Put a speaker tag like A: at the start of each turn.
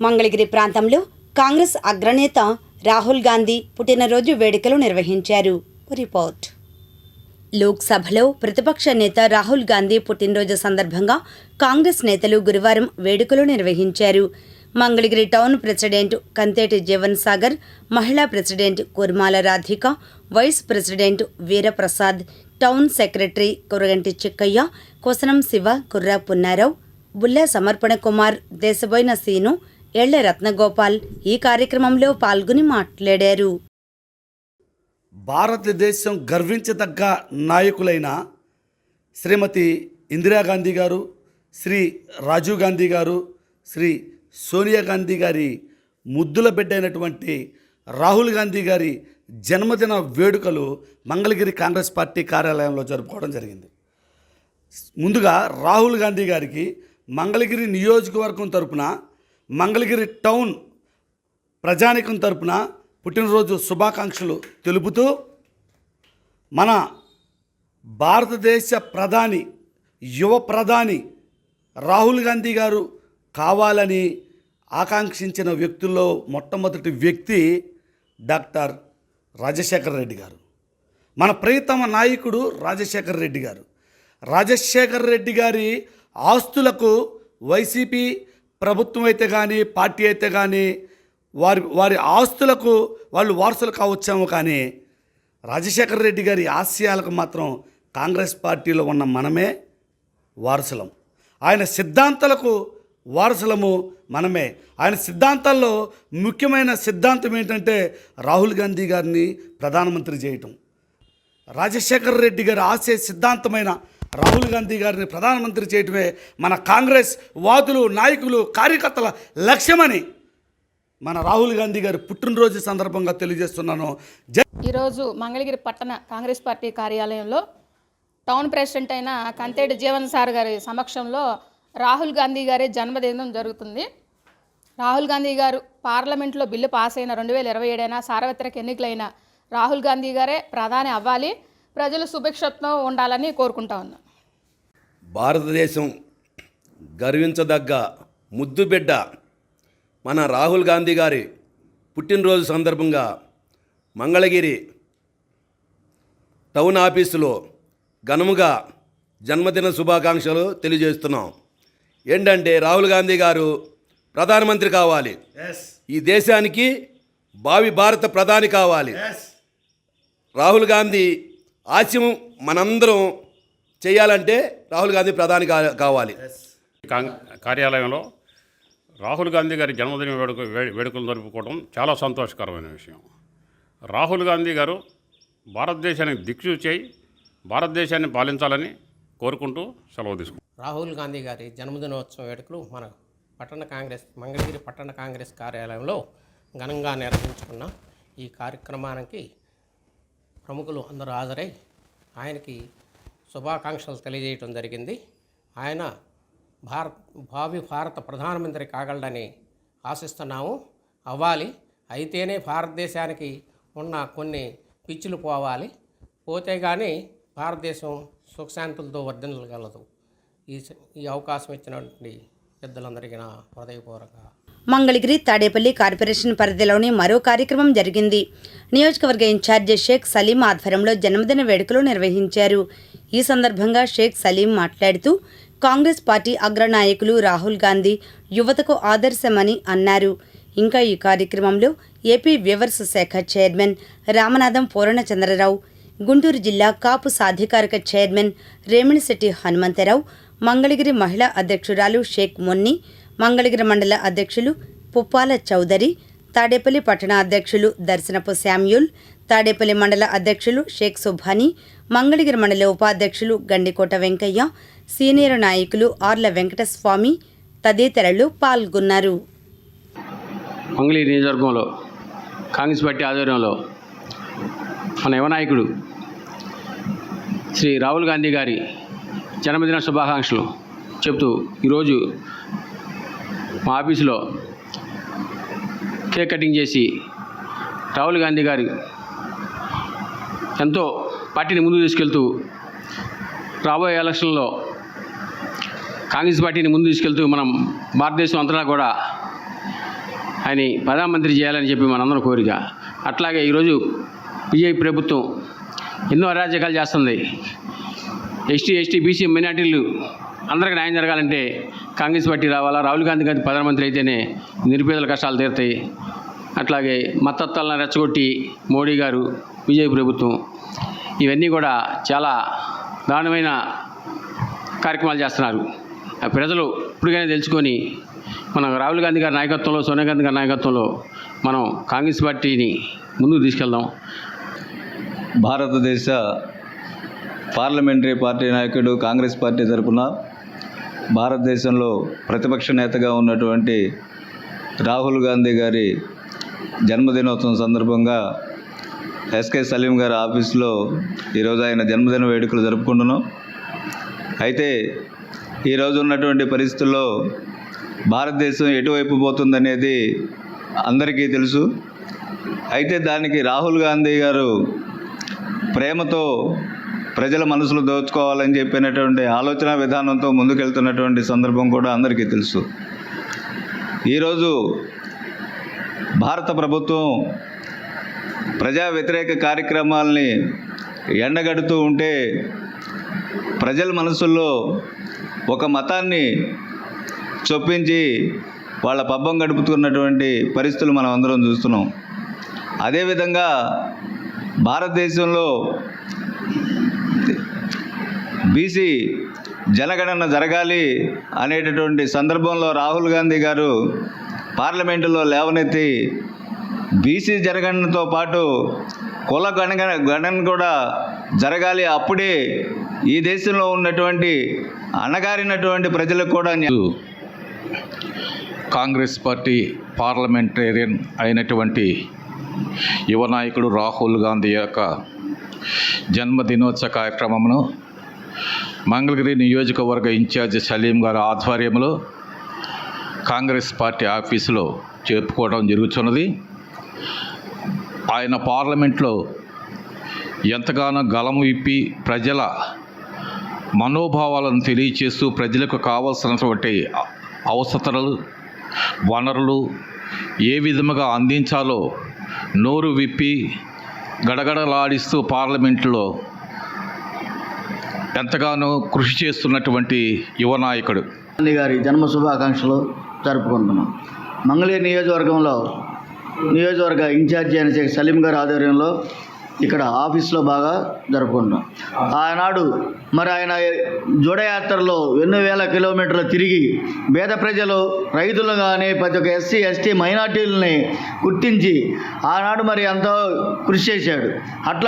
A: మంగళగిరి ప్రాంతంలో కాంగ్రెస్ అగ్రనేత రాహుల్ గాంధీ పుట్టినరోజు వేడుకలు నిర్వహించారు. రిపోర్ట్. లోక్సభలో ప్రతిపక్ష నేత రాహుల్ గాంధీ పుట్టినరోజు సందర్భంగా కాంగ్రెస్ నేతలు గురువారం వేడుకలు నిర్వహించారు. మంగళగిరి టౌన్ ప్రెసిడెంట్ కంతేటి జీవన్ సాగర్ మహిళా president Kurmala Radhika vice president Veeraprasad town secretary Kuraganti Chikkaiah Kosanam Siva Kurra Punnarao Bulla Samarpana Kumar Desaboina scene ఎళ్ళ రత్నగోపాల్ ఈ కార్యక్రమంలో పాల్గొని మాట్లాడారు.
B: భారతదేశం గర్వించదగ్గ నాయకులైన శ్రీమతి ఇందిరాగాంధీ గారు శ్రీ రాజీవ్ గాంధీ గారు శ్రీ సోనియా గాంధీ గారి ముద్దుల బిడ్డైనటువంటి రాహుల్ గాంధీ గారి జన్మదిన వేడుకలు మంగళగిరి కాంగ్రెస్ పార్టీ కార్యాలయంలో జరుపుకోవడం జరిగింది. ముందుగా రాహుల్ గాంధీ గారికి మంగళగిరి నియోజకవర్గం తరపున మంగళగిరి టౌన్ ప్రజానికం తరపున పుట్టినరోజు శుభాకాంక్షలు తెలుపుతూ మన భారతదేశ ప్రధాని యువ ప్రధాని రాహుల్ గాంధీ గారు కావాలని ఆకాంక్షించిన వ్యక్తుల్లో మొట్టమొదటి వ్యక్తి డాక్టర్ రాజశేఖర రెడ్డి గారు. మన ప్రియతమ నాయకుడు రాజశేఖర రెడ్డి గారు. రాజశేఖర రెడ్డి గారి ఆస్తులకు వైసీపీ ప్రభుత్వం అయితే కానీ పార్టీ అయితే కానీ వారి వారి ఆస్తులకు వాళ్ళు వారసులు కావచ్చాము కానీ రాజశేఖర రెడ్డి గారి ఆశయాలకు మాత్రం కాంగ్రెస్ పార్టీలో ఉన్న మనమే వారసులం. ఆయన సిద్ధాంతాలకు వారసులము మనమే. ఆయన సిద్ధాంతాల్లో ముఖ్యమైన సిద్ధాంతం ఏంటంటే రాహుల్ గాంధీ గారిని ప్రధానమంత్రి చేయటం. రాజశేఖర రెడ్డి గారి ఆశయ సిద్ధాంతమైన రాహుల్ గాంధీ గారిని ప్రధానమంత్రి చేయటమే మన కాంగ్రెస్ వాదులు నాయకులు కార్యకర్తల లక్ష్యమని మన రాహుల్ గాంధీ గారి పుట్టినరోజు సందర్భంగా తెలియజేస్తున్నాను.
C: ఈరోజు మంగళగిరి పట్టణ కాంగ్రెస్ పార్టీ కార్యాలయంలో టౌన్ ప్రెసిడెంట్ అయిన కంతేటి జీవన్ సార్ గారి సమక్షంలో రాహుల్ గాంధీ గారి జన్మదినం జరుగుతుంది. రాహుల్ గాంధీ గారు పార్లమెంట్లో బిల్లు పాస్ అయిన రెండు వేల ఇరవై ఏడైనా సార్వత్రిక ఎన్నికలైన రాహుల్ గాంధీ గారే ప్రధాని అవ్వాలి. ప్రజలు సుభిక్షత్వం ఉండాలని కోరుకుంటా ఉన్నాను
D: భారతదేశం గర్వించదగ్గ ముద్దు బిడ్డ మన రాహుల్ గాంధీ గారి పుట్టినరోజు సందర్భంగా మంగళగిరి టౌన్ ఆఫీసులో ఘనముగా జన్మదిన శుభాకాంక్షలు తెలియజేస్తున్నాం. ఏంటంటే రాహుల్ గాంధీ గారు ప్రధానమంత్రి కావాలి. ఈ దేశానికి భావి భారత ప్రధాని కావాలి. రాహుల్ గాంధీ ఆశయం మనందరం చేయాలంటే రాహుల్ గాంధీ ప్రధాని కా- కావాలి.
E: కాంగ్ కార్యాలయంలో రాహుల్ గాంధీ గారి జన్మదిన వేడుక వే- వేడుకలు జరుపుకోవడం చాలా సంతోషకరమైన విషయం. రాహుల్ గాంధీ గారు భారతదేశానికి దిక్సూచేయి భారతదేశాన్ని పాలించాలని కోరుకుంటూ సెలవు తీసుకుంటాం
F: రాహుల్ గాంధీ గారి జన్మదినోత్సవ వేడుకలు మన పట్టణ కాంగ్రెస్ మంగళగిరి పట్టణ కాంగ్రెస్ కార్యాలయంలో ఘనంగా నిర్వహించుకున్నాం ఈ కార్యక్రమానికి ప్రముఖులు అందరూ హాజరై ఆయనకి శుభాకాంక్షలు తెలియజేయటం జరిగింది. ఆయన భారత్ భావి భారత ప్రధానమంత్రి కాగలడని ఆశిస్తున్నాము. అవ్వాలి. అయితేనే భారతదేశానికి ఉన్న కొన్ని పిచ్చులు పోవాలి. పోతే కానీ భారతదేశం సుఖశాంతులతో వర్ధించగలదు. ఈ ఈ అవకాశం ఇచ్చినటువంటి పెద్దలందరికీ నా హృదయపూర్వక
A: మంగళగిరి తాడేపల్లి కార్పొరేషన్ పరిధిలోని మరో కార్యక్రమం జరిగింది. నియోజకవర్గ ఇన్ఛార్జి షేక్ సలీం ఆధ్వర్యంలో జన్మదిన వేడుకలు నిర్వహించారు. ఈ సందర్భంగా షేక్ సలీం మాట్లాడుతూ కాంగ్రెస్ పార్టీ అగ్రనాయకులు రాహుల్ గాంధీ యువతకు ఆదర్శమని అన్నారు. ఇంకా ఈ కార్యక్రమంలో ఏపీ వ్యూవర్స్ శాఖ చైర్మన్ రామనాథం పూర్ణచంద్రరావు గుంటూరు జిల్లా కాపు సాధికారిక చైర్మన్ రేమిణిశెట్టి హనుమంతరావు మంగళగిరి మహిళా అధ్యక్షురాలు షేక్ మొన్ని మంగళగిరి మండల అధ్యక్షులు పుప్పాల చౌదరి తాడేపల్లి పట్టణ అధ్యక్షులు దర్శనపు శామ్యూల్ తాడేపల్లి మండల అధ్యక్షులు షేక్ సుభాని మంగళగిరి మండల ఉపాధ్యక్షులు గండికోట వెంకయ్య సీనియర్ నాయకులు ఆర్ల వెంకటస్వామి తదితరులు పాల్గొన్నారు.
G: మంగళగిరి నియోజకవర్గంలో కాంగ్రెస్ పార్టీ ఆధ్వర్యంలో మన యువనాయకుడు శ్రీ రాహుల్ గాంధీ గారి జన్మదిన శుభాకాంక్షలు చెప్తూ ఈరోజు మా ఆఫీసులో కేక్ కటింగ్ చేసి రాహుల్ గాంధీ గారి ఎంతో పార్టీని ముందుకు తీసుకెళ్తూ రాబోయే ఎలక్షన్లో కాంగ్రెస్ పార్టీని ముందు తీసుకెళ్తూ మనం భారతదేశం అంతటా కూడా ఆయన ప్రధానమంత్రి చేయాలని చెప్పి మనందరం కోరిక. అట్లాగే ఈరోజు బీజేపీ ప్రభుత్వం ఎన్నో అరాజకాలు చేస్తుంది. ఎస్టీ ఎస్టీ బీసీ మైనార్టీలు అందరికీ న్యాయం జరగాలంటే కాంగ్రెస్ పార్టీ రావాలా? రాహుల్ గాంధీ గాంధీ ప్రధానమంత్రి అయితేనే నిరుపేదల కష్టాలు తీరుతాయి. అట్లాగే మతత్వాలను రెచ్చగొట్టి మోడీ గారు బీజేపీ ప్రభుత్వం ఇవన్నీ కూడా చాలా దారుణమైన కార్యక్రమాలు చేస్తున్నారు. ఆ ప్రజలు ఇప్పటికైనా తెలుసుకొని మనం రాహుల్ గాంధీ గారి నాయకత్వంలో సోనియా గాంధీ గారి నాయకత్వంలో మనం కాంగ్రెస్ పార్టీని ముందుకు తీసుకెళ్దాం.
H: భారతదేశ పార్లమెంటరీ పార్టీ నాయకుడు కాంగ్రెస్ పార్టీ తరపున భారతదేశంలో ప్రతిపక్ష నేతగా ఉన్నటువంటి రాహుల్ గాంధీ గారి జన్మదినోత్సవం సందర్భంగా ఎస్కే సలీం గారి ఆఫీస్లో ఈరోజు ఆయన జన్మదిన వేడుకలు జరుపుకుంటున్నాం. అయితే ఈరోజు ఉన్నటువంటి పరిస్థితుల్లో భారతదేశం ఎటువైపు పోతుందనేది అందరికీ తెలుసు. అయితే దానికి రాహుల్ గాంధీ గారు ప్రేమతో ప్రజల మనసులు దోచుకోవాలని చెప్పినటువంటి ఆలోచన విధానంతో ముందుకెళ్తున్నటువంటి సందర్భం కూడా అందరికీ తెలుసు. ఈరోజు భారత ప్రభుత్వం ప్రజా వ్యతిరేక కార్యక్రమాల్ని ఎండగడుతూ ఉంటే ప్రజల మనసుల్లో ఒక మతాన్ని చొప్పించి వాళ్ళ పబ్బం గడుపుతున్నటువంటి పరిస్థితులు మనం అందరం చూస్తున్నాం. అదేవిధంగా భారతదేశంలో బీసీ జనగణన జరగాలి అనేటటువంటి సందర్భంలో రాహుల్ గాంధీ గారు పార్లమెంటులో లేవనెత్తి బీసీ జరగడంతో పాటు కుల గణగణ గణన కూడా జరగాలి. అప్పుడే ఈ దేశంలో ఉన్నటువంటి అణగారినటువంటి ప్రజలకు కూడా
I: కాంగ్రెస్ పార్టీ పార్లమెంటేరియన్ అయినటువంటి యువ నాయకుడు రాహుల్ గాంధీ యొక్క జన్మదినోత్సవ కార్యక్రమమును మంగళగిరి నియోజకవర్గ ఇన్ఛార్జ్ సలీం గారి ఆధ్వర్యంలో కాంగ్రెస్ పార్టీ ఆఫీసులో జరుపుకోవడం జరుగుతున్నది. ఆయన పార్లమెంట్లో ఎంతగానో గలం విప్పి ప్రజల మనోభావాలను తెలియచేస్తూ ప్రజలకు కావాల్సినటువంటి అవసరాలు వనరులు ఏ విధముగా అందించాలో నోరు విప్పి గడగడలాడిస్తూ పార్లమెంట్లో ఎంతగానో కృషి చేస్తున్నటువంటి యువ నాయకుడు.
J: గారి జన్మ శుభాకాంక్షలు జరుపుకుంటున్నాం. మంగళీర్ నియోజకవర్గంలో నియోజకవర్గ ఇన్ఛార్జి అయిన షేక్ సలీం గారి ఆధ్వర్యంలో ఇక్కడ ఆఫీస్లో బాగా జరుపుకుంటున్నాం. ఆనాడు మరి ఆయన జోడయాత్రలో ఎన్నో వేల కిలోమీటర్లు తిరిగి పేద ప్రజలు రైతులు కానీ ప్రతి ఒక్క ఎస్సీ ఎస్టీ మైనార్టీలని గుర్తించి ఆనాడు మరి ఎంతో కృషి చేశాడు. అట్లా